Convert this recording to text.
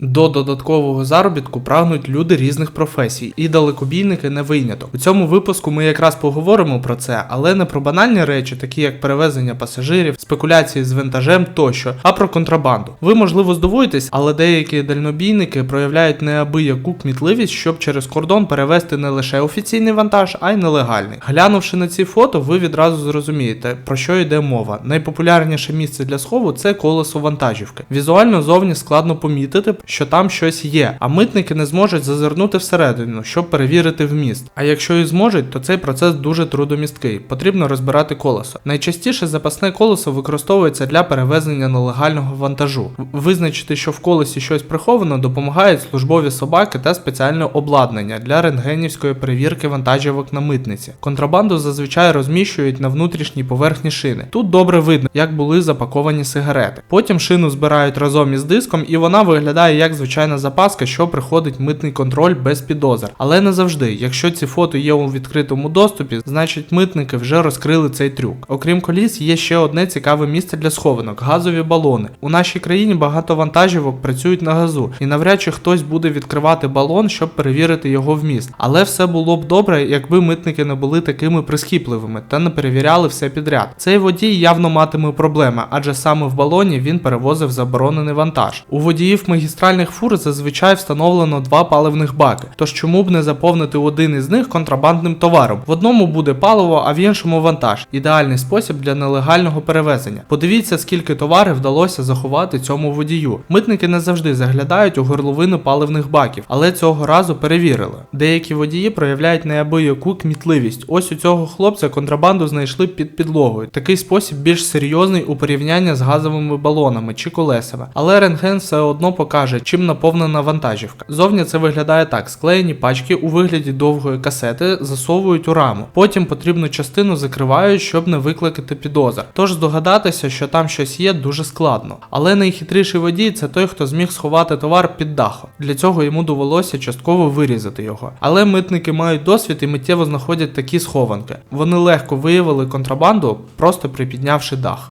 До додаткового заробітку прагнуть люди різних професій, і далекобійники не виняток. У цьому випуску ми якраз поговоримо про це, але не про банальні речі, такі як перевезення пасажирів, спекуляції з вантажем тощо, а про контрабанду. Ви можливо здивуєтесь, але деякі дальнобійники проявляють неабияку кмітливість, щоб через кордон перевезти не лише офіційний вантаж, а й нелегальний. Глянувши на ці фото, ви відразу зрозумієте, про що йде мова. Найпопулярніше місце для схову це колесо вантажівки. Візуально зовні складно помітити, що там щось є, а митники не зможуть зазирнути всередину, щоб перевірити вміст. А якщо і зможуть, то цей процес дуже трудомісткий. Потрібно розбирати колесо. Найчастіше запасне колесо використовується для перевезення нелегального вантажу. Визначити, що в колесі щось приховано, допомагають службові собаки та спеціальне обладнання для рентгенівської перевірки вантажівок на митниці. Контрабанду зазвичай розміщують на внутрішній поверхні шини. Тут добре видно, як були запаковані сигарети. Потім шину збирають разом із диском, і вона виглядає як звичайна запаска, що приходить митний контроль без підозр. Але не завжди. Якщо ці фото є у відкритому доступі, значить митники вже розкрили цей трюк. Окрім коліс, є ще одне цікаве місце для схованок газові балони. У нашій країні багато вантажівок працюють на газу, і навряд чи хтось буде відкривати балон, щоб перевірити його вміст. Але все було б добре, якби митники не були такими прискіпливими та не перевіряли все підряд. Цей водій явно матиме проблеми, адже саме в балоні він перевозив заборонений вантаж. У водіїв магістральних фур зазвичай встановлено два паливних баки. Тож чому б не заповнити один із них контрабандним товаром? В одному буде паливо, а в іншому вантаж. Ідеальний спосіб для нелегального перевезення. Подивіться, скільки товарів вдалося заховати цьому водію. Митники не завжди заглядають у горловину паливних баків, але цього разу перевірили. Деякі водії проявляють неабияку кмітливість. Ось у цього хлопця контрабанду знайшли під підлогою. Такий спосіб більш серйозний у порівнянні з газовими балонами чи колесами. Але рентген все одно покаже, чим наповнена вантажівка. Зовні це виглядає так: склеєні пачки у вигляді довгої касети засовують у раму. Потім потрібну частину закривають, щоб не викликати підозр. Тож здогадатися, що там щось є, дуже складно. Але найхитріший водій це той, хто зміг сховати товар під дахом. Для цього йому довелося частково вирізати його. Але митники мають досвід і миттєво знаходять такі схованки. Вони легко виявили контрабанду, просто припіднявши дах.